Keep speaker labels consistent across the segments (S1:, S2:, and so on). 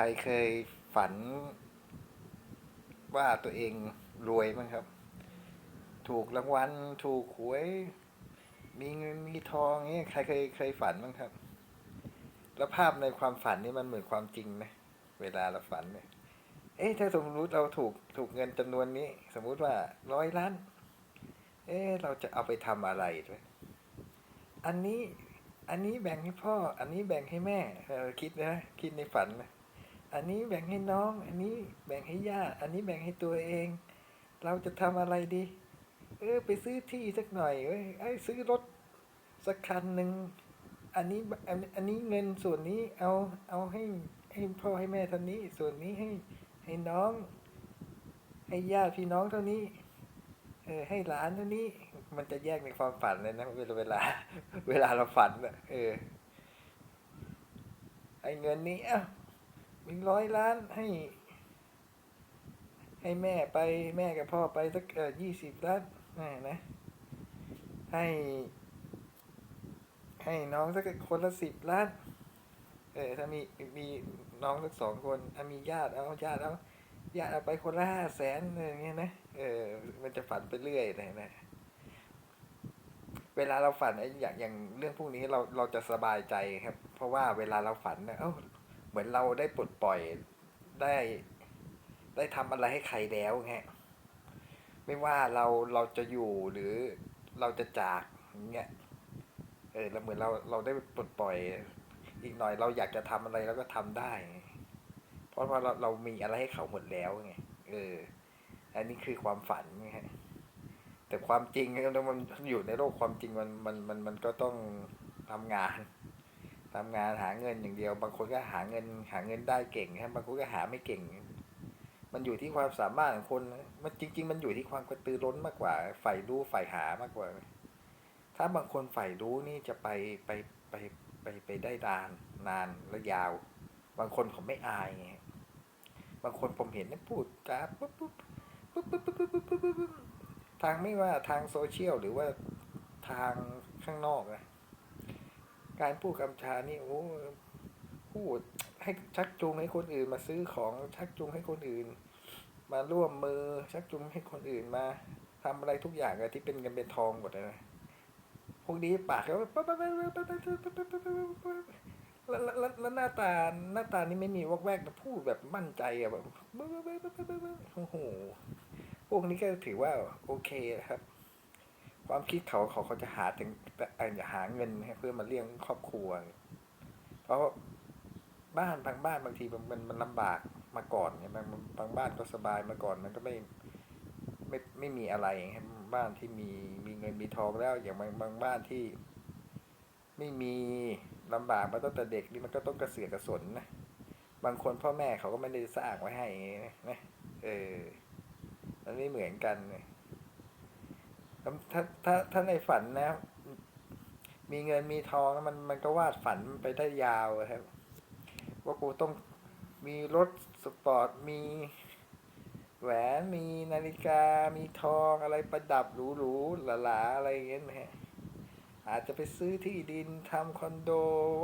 S1: รเคยฝัน ว่าตัวเองรวยมั้งครับ ถูกรางวัลถูกหวย มีเงินมีทองเงี้ยใครเคยเคยฝันบ้งครับ แล้วภาพในความฝันนี่มันเหมือนความจริงไหมเวลาเราฝันเนี่ยเอ๊ะถ้าสมมติเราถูกถูกเงินจำนวนนี้ สมมุติว่าร้อยล้าน เอ๊ะเราจะเอาไปทำอะไรด้วยอันนี้อันนี้แบ่งให้พ่อ อันนี้แบ่งให้แม่เออคิดนะคิดในฝันนะ อันนี้แบ่งให้น้อง อันนี้แบ่งให้ญาติอันนี้แบ่งให้ตัวเอง เราจะทำอะไรดี เออ ไปซื้อที่สักหน่อยเอ้ยไอ้ยซื้อรถสักคันหนึ่งอันนี้อันอันนี้เงินส่วนนี้เอาเอาให้ให้พ่อให้แม่เท่านี้ ส่วนนี้ให้ให้น้อง ให้ญาติพี่น้องเท่านี้ เออ ให้หลานเท่านี้ มันจะแยกในความฝันเลยนะเวลาเวลา เวลาเราฝันอะเออไอ้เงินนี้อะ มีร้อยล้านให้ ให้แม่ไปแม่กับพ่อไปสักเออยี่สิบล้านนะนะ ให้ ให้น้องสักคนละสิบล้าน เออถ้ามีมีน้องสักสองคนถ้ามีญาติเอาญาติเอาญาติเอาไปคนละห้าแสนอะไรเงี้ยนะเออ มันจะฝันไปเรื่อยนะนะเวลาเราฝันไอ้อย่างอย่างเรื่องพวกนี้เราเราจะสบายใจครับ เพราะว่าเวลาเราฝันเนี่ยเอ้า เหมือนเราได้ปลดปล่อยได้ได้ทำอะไรให้ใครแล้วไงไม่ว่าเราเราจะอยู่หรือเราจะจากอย่างเงี้ยเออแล้วเหมือนเราเราได้ปลดปล่อย อีกหน่อยเราอยากจะทำอะไรเราก็ทำได้ เพราะว่าเราเรามีอะไรให้เขาหมดแล้วไงเออ อันนี้คือความฝันไงแต่ความจริงแล้วมันอยู่ในโลกความจริงมันมันมันมันก็ต้องทำงาน ทำงานหาเงินอย่างเดียว บางคนก็หาเงิน หาเงินได้เก่งครับบางคนก็หาไม่เก่ง มันอยู่ที่ความสามารถของคนมันจริง ๆ มันอยู่ที่ความกระตือร้นมากกว่าฝ่ายรู้ฝ่ายหามากกว่า ถ้าบางคนฝ่ายรู้นี่จะไปไปไปไปไปได้นานนานและยาว บางคนเขาไม่อายบางคนผมเห็นนี่พูดจ้าปุ๊บปุ๊บปุ๊บปุ๊บปุ๊บปุ๊บปุ๊บทางไม่ว่าทางโซเชียลหรือว่าทางข้างนอกนะ การพูดคำชานี่โอ้พูดให้ชักจูงให้คนอื่นมาซื้อของชักจูงให้คนอื่น มาร่วมมือชักจูงให้คนอื่นมา ทำอะไรทุกอย่างอะที่เป็นเงินเป็นทองหมดเลยนะพวกนี้ปากเขาแล้วแล้วหน้าตาหน้าตานี้ไม่มีวอกแวกพูดแบบมั่นใจอะแบบโอ้โหพวกนี้ก็ถือว่าโอเคครับ ความคิดเขาเขาเขาจะหาถึงแต่จะหาเงินให้เพื่อมาเลี้ยงครอบครัว เพราะบ้านบางบ้านบางทีมันมันลำบากมาก่อนเนี่ยบางบางบ้านก็สบายมาก่อนมันก็ไม่ไม่ไม่มีอะไรครับบ้านที่มีมีเงินมีทองแล้ว อย่างบางบางบ้านที่ ไม่มีลำบากมาตั้งแต่เด็กนี่มันก็ต้องกระเสือกกระสนนะบางคนพ่อแม่เขาก็ไม่ได้สร้างไว้ให้นะเออมันไม่เหมือนกันเลย ถ้าถ้าถ้าในฝันนะมีเงินมีทองมันมันก็วาดฝันไปได้ยาวครับ ว่ากูต้องมีรถสปอร์ตมีแหวนมีนาฬิกา มีทองอะไรประดับหรูๆหลาๆอะไรอย่างเงี้ยนะฮะอาจจะไปซื้อที่ดินทำคอนโด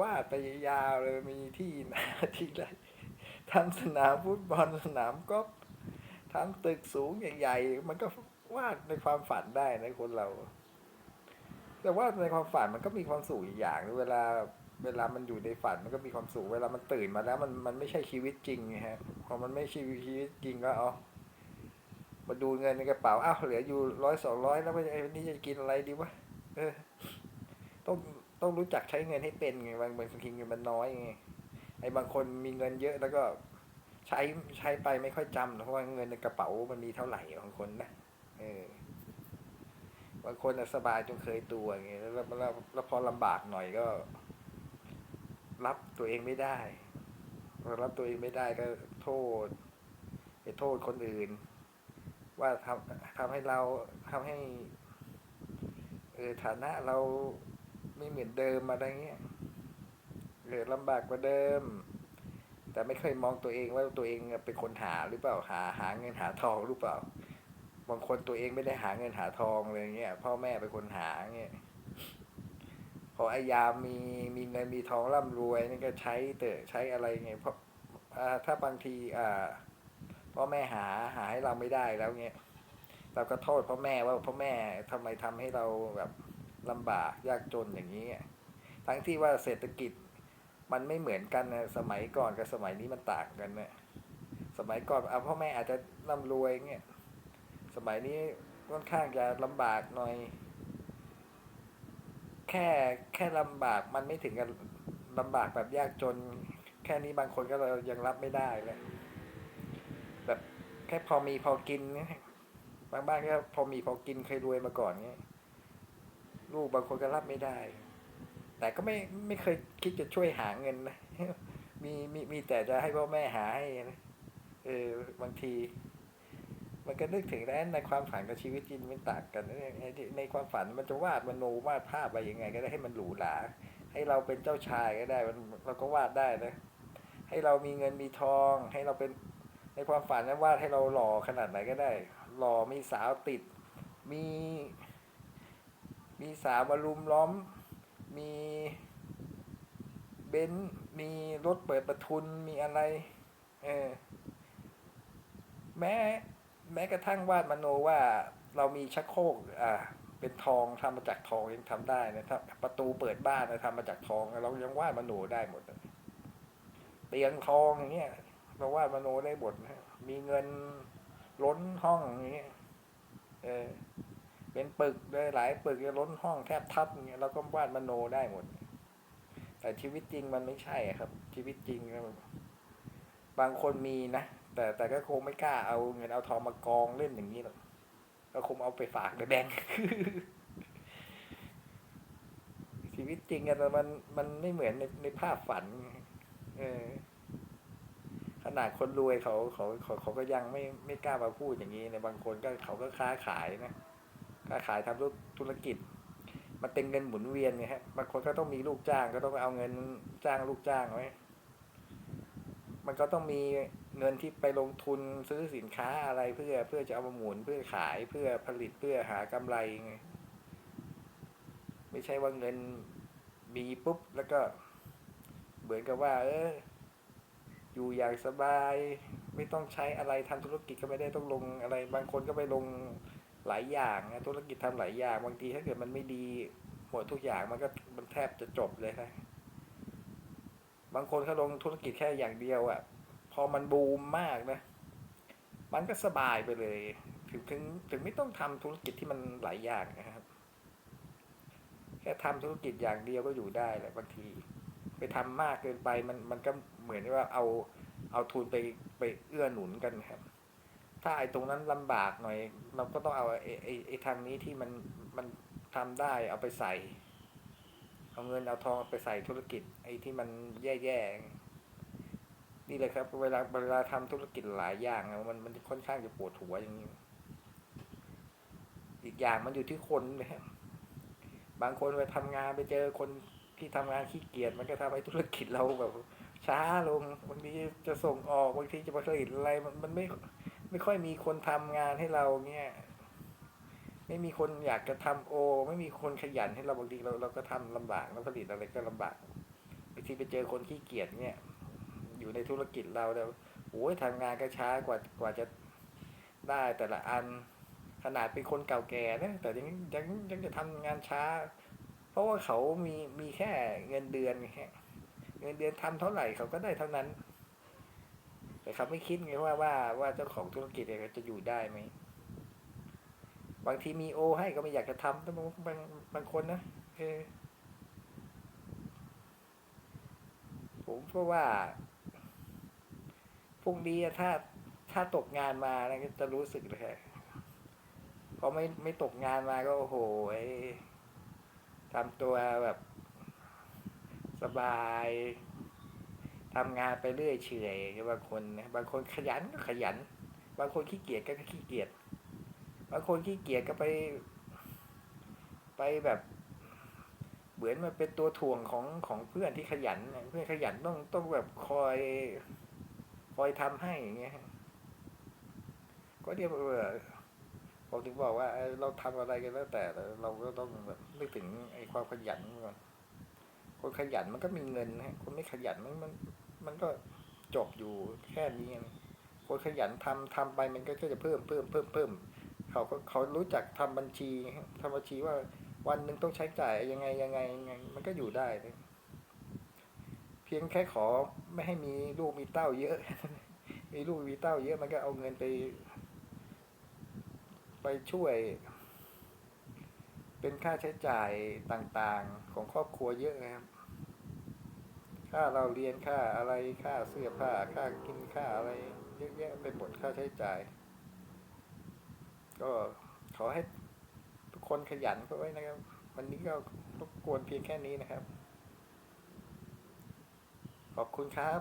S1: วาดไปยาวเลยมีที่นาที่ไรทำสนามฟุตบอลสนามกอล์ฟทำตึกสูงใหญ่ ๆ มันก็ วาดในความฝันได้นะคนเรา แต่ว่าในความฝันมันก็มีความสุขอีกอย่าง เวลา เวลามันอยู่ในฝันมันก็มีความสุข เวลามันตื่นมาแล้วมันมันไม่ใช่ชีวิตจริงไงฮะพอมันไม่ใช่ชีวิตจริงก็เอามาดูเงินในกระเป๋าอ้าวเหลืออยู่ร้อยสองร้อยแล้วไอ้นนี้จะกินอะไรดีวะเออ ต้องต้องรู้จักใช้เงินให้เป็นไงบางบางทีเงินมันน้อยไงไอ้บางคนมีเงินเยอะแล้วก็ใช้ใช้ไปไม่ค่อยจำเพราะว่าเงินในกระเป๋ามันมีเท่าไหร่บางคนนะ เออบางคนน่ะสบายจนเคยตัวอย่างเงี้ยแล้วแล้วแล้วพอลำบากหน่อยก็ รับตัวเองไม่ได้พอรับตัวเองไม่ได้ก็โทษไปโทษคนอื่น ว่าทำทำให้เราทำให้ เออฐานะเราไม่เหมือนเดิมอะไรเงี้ยเออลำบากกว่าเดิม แต่ไม่เคยมองตัวเองว่าตัวเองเป็นคนหาหรือเปล่าหาหาเงินหาทองหรือเปล่า บางคนตัวเองไม่ได้หาเงินหาทองเลยเงี้ยพ่อแม่เป็นคนหาเงี้ยพอไอ้ยามมีมีเงินมีทองร่ำรวยนี่ก็ใช้เตอะใช้อะไรเงี้ยเพราะถ้าบางทีอ่าพ่อแม่หาหาให้เราไม่ได้แล้วเงี้ยเราก็โทษพ่อแม่ว่าพ่อแม่ทำไมทำให้เราแบบลำบากยากจนอย่างนี้ทั้งที่ว่าเศรษฐกิจมันไม่เหมือนกันนะสมัยก่อนกับสมัยนี้มันต่างกันนะสมัยก่อนเอาพ่อแม่อาจจะร่ำรวยเงี้ย สมัยนี้ค่อนข้างจะลำบากหน่อย แค่แค่ลำบากมันไม่ถึงกับลำบากแบบยากจน แค่นี้บางคนก็เรายังรับไม่ได้เลยแบบแค่พอมีพอกินนี่บางบ้านก็พอมีพอกินเคยรวยมาก่อนเนี่ยลูกบางคนก็รับไม่ได้ แต่ก็ไม่ไม่เคยคิดจะช่วยหาเงินนะมีมีมีแต่จะให้พ่อแม่หาให้นะเออบางที มันก็นึกถึงแล้วในความฝันกับชีวิตจริงมันต่างกันในในความฝันมันจะวาดมโนวาดภาพไปยังไง ก็ได้ให้มันหรูหราให้เราเป็นเจ้าชายก็ได้มันเราก็วาดได้นะ ให้เรามีเงินมีทอง ให้เราเป็นในความฝันนั้นวาดให้เราหล่อขนาดไหนก็ได้ หล่อมีสาวติด มี มีสาวมารุมล้อม มีเบนซ์มีรถเปิดประทุนมีอะไร เออแม้ แม้กระทั่งวาดมโนว่าเรามีชักโครกอ่าเป็นทองทำมาจากทองยังทำได้นะถ้าประตูเปิดบ้านนะทำมาจากทอง เรายังวาดมโนได้หมดเตียงทองอย่างเงี้ยเราวาดมโนได้หมดนะมีเงินล้นห้องอย่างเงี้ยเออเป็นปึกเลยหลายปึกล้นห้องแทบทับอย่างเงี้ยเราก็วาดมโนได้หมด แต่ชีวิตจริงมันไม่ใช่ครับ ชีวิตจริงมัน บางคนมีนะ แต่แต่ก็คงไม่กล้าเอาเงินเอาทองมากองเล่นอย่างนี้หรอกก็คงเอาไปฝากในแบงก์ชีวิตจริงอะแต่มันมันไม่เหมือนในในภาพฝัน เออ ขนาดคนรวยเขาเขาเขาเขาก็ยังไม่ไม่กล้ามาพูดอย่างนี้ในบางคนก็เขาก็ค้าขายนะค้าขายทำธุรกิจ มันเป็นเงินหมุนเวียนไงฮะบางคนก็ต้องมีลูกจ้างก็ต้องเอาเงินจ้างลูกจ้างไว้ มันก็ต้องมีเงินที่ไปลงทุนซื้อสินค้าอะไรเพื่อเพื่อจะเอามาหมุนเพื่อขายเพื่อผลิตเพื่อหากำไรไงไม่ใช่ว่าเงินมีปุ๊บแล้วก็ เหมือนกับว่า เออ อยู่อย่างสบาย ไม่ต้องใช้อะไรทำธุรกิจก็ไม่ได้ต้องลงอะไร บางคนก็ไปลงหลายอย่างธุรกิจทำหลายอย่างบางทีถ้าเกิดมันไม่ดีหมดทุกอย่างมันก็มันแทบจะจบเลยนะ บางคนเขาลงธุรกิจแค่อย่างเดียวอะ่ะ พอมันบูมมากนะ มันก็สบายไปเลย ถึงถึงถึงไม่ต้องทำธุรกิจที่มันหลายอย่างนะครับ แค่ทำธุรกิจอย่างเดียวก็อยู่ได้แหละบางที ไปทำมากเกินไปมันมันก็เหมือนว่าเอาเอาทุนไปไปเอื้อหนุนกันครับ ถ้าไอ้ตรงนั้นลำบากหน่อย เราก็ต้องเอาไอ้ไอ้ไอ้ทางนี้ที่มันมันทำได้เอาไปใส่ เอาเงินเอาทองไปใส่ธุรกิจ ไอ้ที่มันแย่ๆนี่เลยครับ เวลาเวลาทำธุรกิจหลายอย่างมันมันค่อนข้างจะปวดหัวอย่างนี้ อีกอย่างมันอยู่ที่คนนะครับบางคนไปทำงานไปเจอคนที่ทำงานขี้เกียจมันก็ทำให้ธุรกิจเราแบบ ช้าลงบางทีจะส่งออกบางทีจะผลิตอะไรมันมันไม่ไม่ค่อยมีคนทำงานให้เราเนี่ย ไม่มีคนอยากจะทำโอ ไม่มีคนขยันให้เราบางทีเราเราก็ทำลำบากเราผลิตอะไรก็ลำบากบางทีไปเจอคนขี้เกียจเนี่ย อยู่ในธุรกิจเราแล้วโอ้ยทำงานก็ช้ากว่ากว่าจะได้แต่ละอันขนาดเป็นคนเก่าแก่นะแต่ยังยังยังจะทำงานช้า เพราะว่าเขามีมีแค่เงินเดือนแค่เงินเดือนทำเท่าไหร่เขาก็ได้เท่านั้น แต่เขาไม่คิดไงว่าว่าว่าเจ้าของธุรกิจเนี่ยจะอยู่ได้ไหม บางทีมีโอ ให้ก็ไม่อยากจะทำแต่บางบางบางคนนะเออผมเพราะว่าพรุ่งนี้ถ้าถ้าตกงานมานะก็จะรู้สึกเลยครพอไม่ไม่ตกงานมาก็โอ้โหทำตัวแบบสบายทำงานไปเรื่อยเฉยบางคนนะบางคนขยันก็ขยัน บางคนขี้เกียจก็ขี้เกียจ บางคนขี้เกียจก็ไป ไปแบบเหมือนมันเป็นตัวถ่วงของของเพื่อนที่ขยันเพื่อนขยันต้องต้องแบบคอยคอยทำให้อย่างเงี้ยก็เรียกว่าผมถึงบอกว่าเราทำอะไรกันแล้วแต่เราก็ต้องแบบนึกถึงไอ้ความขยันก่อนคนขยันมันก็มีเงินนะคนไม่ขยันมันมันมันก็จบอยู่แค่นี้เองคนขยันทำทำไปมันก็จะเพิ่มเพิ่มเพิ่มเพิ่ม เขาก็เขารู้จักทำบัญชีครับทำบัญชีว่าวันหนึ่งต้องใช้จ่ายยังไงยังไงยังไง มันก็อยู่ได้เลยเพียงแค่ขอไม่ให้มีลูกมีเต้าเยอะ มีลูกมีเต้าเยอะมันก็เอาเงินไป ไปช่วย เป็นค่าใช้จ่ายต่างๆของครอบครัวเยอะนะครับค่าเราเรียนค่าอะไรค่าเสื้อผ้าค่ากินค่าอะไร เยอะแยะไปหมดค่าใช้จ่าย ก็ขอให้ทุกคนขยันเข้าไว้นะครับ วันนี้ก็รบกวนเพียงแค่นี้นะครับ ขอบคุณครับ